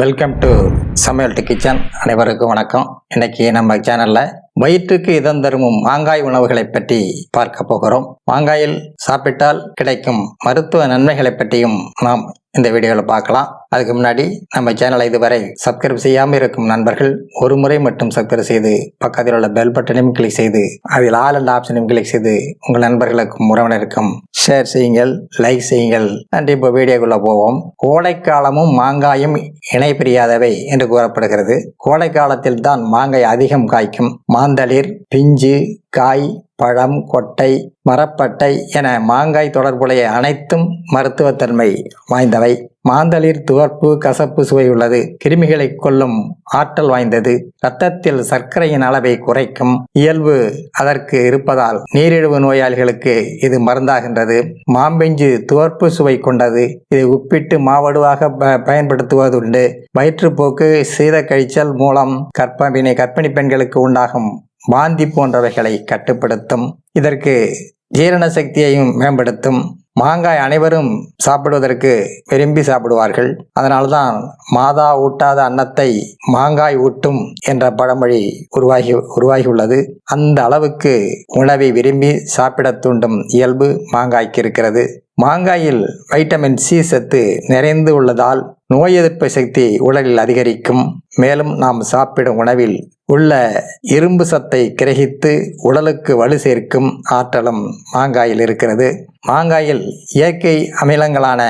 Welcome to Samayal to kitchen அனைவருக்கும் வணக்கம். இன்னைக்கு நம்ம சேனல்ல வயிற்றுக்கு இதம் தருமும் மாங்காய் உணவுகளை பற்றி பார்க்க போகிறோம். மாங்காயில் சாப்பிட்டால் கிடைக்கும் மருத்துவ நன்மைகளை பற்றியும் நாம் இந்த வீடியோவில் பார்க்கலாம். அதுக்கு முன்னாடி நம்ம சேனலை இதுவரை சப்ஸ்கிரைப் செய்யாமல் இருக்கும் நண்பர்கள் ஒரு முறை மட்டும் சப்ஸ்கிரைப் செய்து பக்கத்தில் உள்ள பெல் பட்டனையும் கிளிக் செய்து அதில் ஆல் அண்ட் ஆப்ஷனையும் கிளிக் செய்து உங்கள் நண்பர்களுக்கும் உறவினருக்கும் ஷேர் செய்யுங்கள் லைக் செய்யுங்கள். நன்றி. இப்போ வீடியோக்குள்ளே போவோம். கோடைக்காலமும் மாங்காயும் இணை பிரியாதவை என்று கூறப்படுகிறது. கோடைக்காலத்தில் தான் மாங்காய் அதிகம் காய்க்கும். மாந்தளிர் பிஞ்சு காய் பழம் கொட்டை மரப்பட்டை என மாங்காய் தொடர்புடைய அனைத்தும் மருத்துவத்தன்மை வாய்ந்தவை. மாந்தளிர் துவர்ப்பு கசப்பு சுவை உள்ளது. கிருமிகளை கொல்லும் ஆற்றல் வாய்ந்தது. இரத்தத்தில் சர்க்கரையின் அளவை குறைக்கும் இயல்பு அதற்கு இருப்பதால் நீரிழிவு நோயாளிகளுக்கு இது மருந்தாகின்றது. மாம்பெஞ்சு துவர்ப்பு சுவை கொண்டது. இதை உப்பிட்டு மாவடுவாக ப பயன்படுத்துவதுண்டு. வயிற்றுப்போக்கு சீத கழிச்சல் மூலம் கர்ப்பிணி கர்ப்பிணி பெண்களுக்கு உண்டாகும் வாந்தி போன்றவைகளை கட்டுப்படுத்தும். இதற்கு ஜீரண சக்தியையும் மேம்படுத்தும். மாங்காய் அனைவரும் சாப்பிடுவதற்கு விரும்பி சாப்பிடுவார்கள். அதனால்தான் மாதா ஊட்டாத அன்னத்தை மாங்காய் ஊட்டும் என்ற பழமொழி உருவாகி உருவாகியுள்ளது. அந்த அளவுக்கு உணவை விரும்பி சாப்பிடத் தூண்டும் இயல்பு மாங்காய்க்கு இருக்கிறது. மாங்காயில் வைட்டமின் சி சத்து நிறைந்து உள்ளதால் நோய் எதிர்ப்பு சக்தி உடலில் அதிகரிக்கும். மேலும் நாம் சாப்பிடும் உணவில் உள்ள இரும்பு சத்தை கிரகித்து உடலுக்கு வலு சேர்க்கும் ஆற்றலும் மாங்காயில் இருக்கிறது. மாங்காயில் இயற்கை அமிலங்களான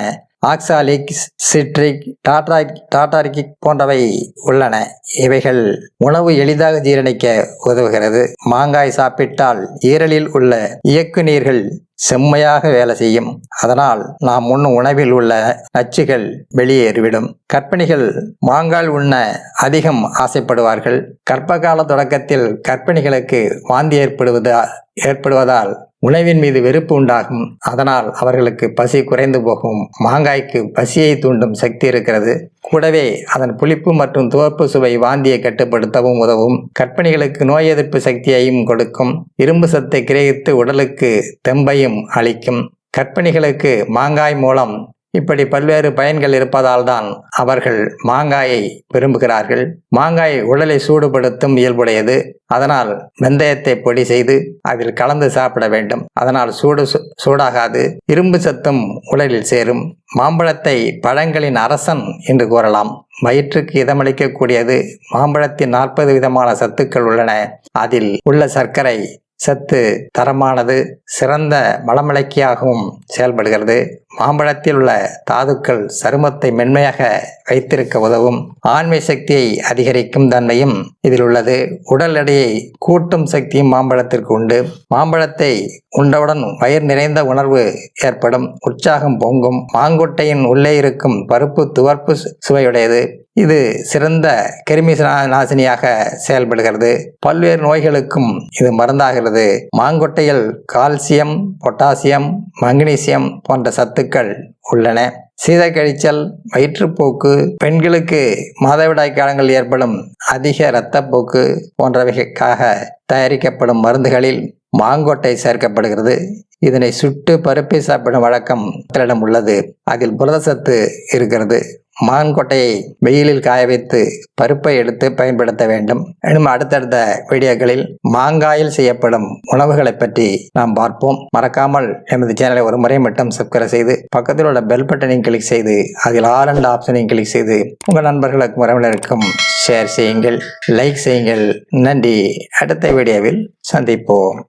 ஆக்சாலிக் சிட்ரிக் டாட்ராக் டாட்டாரிக் போன்றவை உள்ளன. இவைகள் உணவு எளிதாக ஜீரணிக்க உதவுகிறது. மாங்காய் சாப்பிட்டால் ஈரலில் உள்ள இயக்கு நீர்கள் செம்மையாக வேலை செய்யும். அதனால் நாம் உண்ணும் உணவில் உள்ள நச்சுகள் வெளியேறிவிடும். கர்ப்பிணிகள் மாங்காய் உண்ண அதிகம் ஆசைப்படுவார்கள். கர்ப்பகால தொடக்கத்தில் கர்ப்பிணிகளுக்கு வாந்தி ஏற்படுவதா ஏற்படுவதால் உணவின் மீது வெறுப்பு உண்டாகும். அதனால் அவர்களுக்கு பசி குறைந்து போகும். மாங்காய்க்கு பசியை தூண்டும் சக்தி இருக்கிறது. கூடவே அதன் புளிப்பு மற்றும் துவர்ப்பு சுவை வாந்தியை கட்டுப்படுத்தவும் உதவும். கற்பனைகளுக்கு நோய் எதிர்ப்பு சக்தியையும் கொடுக்கும். இரும்பு சத்தை கிரகித்து உடலுக்கு தெம்பையும் அளிக்கும். கற்பனைகளுக்கு மாங்காய் மூலம் இப்படி பல்வேறு பயன்கள் இருப்பதால் தான் அவர்கள் மாங்காயை விரும்புகிறார்கள். மாங்காய் உடலை சூடுபடுத்தும் இயல்புடையது. அதனால் வெந்தயத்தை பொடி செய்து அதில் கலந்து சாப்பிட வேண்டும். அதனால் சூடு சு- சூடாகாது. இரும்பு சத்தும் உடலில் சேரும். மாம்பழத்தை பழங்களின் அரசன் என்று கூறலாம். வயிற்றுக்கு இதமளிக்கக்கூடியது மாம்பழத்தின் நாற்பது விதமான சத்துக்கள் உள்ளன. அதில் உள்ள சர்க்கரை சத்து தரமானது. சிறந்த மலமலைக்கியாகவும் செயல்படுகிறது. மாம்பழத்தில் உள்ள தாதுக்கள் சருமத்தை மென்மையாக வைத்திருக்க உதவும். ஆண்மை சக்தியை அதிகரிக்கும் தன்மையும் இதில் உள்ளது. உடல் எடையை கூட்டும் சக்தியும் மாம்பழத்திற்கு உண்டு. மாம்பழத்தை உண்டவுடன் வயிறு நிறைந்த உணர்வு ஏற்படும். உற்சாகம் பொங்கும். மாங்கொட்டையின் உள்ளே இருக்கும் பருப்பு துவர்ப்பு சு- சுவையுடையது. இது சிறந்த கிருமி நாசினியாக செயல்படுகிறது. பல்வேறு நோய்களுக்கும் இது மருந்தாகிறது. மாங்கொட்டையில் கால்சியம் பொட்டாசியம் மக்னீசியம் போன்ற சத்து கருத்துக்கள் உள்ளன. சீதக்கழிச்சல் வயிற்றுப்போக்கு பெண்களுக்கு மாதவிடாய் காலங்கள் ஏற்படும் அதிக இரத்தப்போக்கு போன்றவைக்காக தயாரிக்கப்படும் மருந்துகளில் மாங்கொட்டை சேர்க்கப்படுகிறது. இதனை சுட்டு பருப்பை சாப்பிடும் வழக்கம் மக்களிடம் உள்ளது. அதில் புரதசத்து இருக்கிறது. மான்கொட்டையை வெயிலில் காய வைத்து பருப்பை எடுத்து பயன்படுத்த வேண்டும். இன்னும் அடுத்தடுத்த வீடியோக்களில் மாங்காயில் செய்யப்படும் உணவுகளை பற்றி நாம் பார்ப்போம். மறக்காமல் எமது சேனலை ஒரு முறை மட்டும் சப்ஸ்கிரைப் செய்து பக்கத்தில் உள்ள பெல் பட்டனையும் கிளிக் செய்து அதில் ஆல் அண்ட் ஆப்ஷனையும் கிளிக் செய்து உங்கள் நண்பர்களுக்கும் உறவினருக்கும் ஷேர் செய்யுங்கள் லைக் செய்யுங்கள். நன்றி. அடுத்த வீடியோவில் சந்திப்போம்.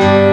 thank you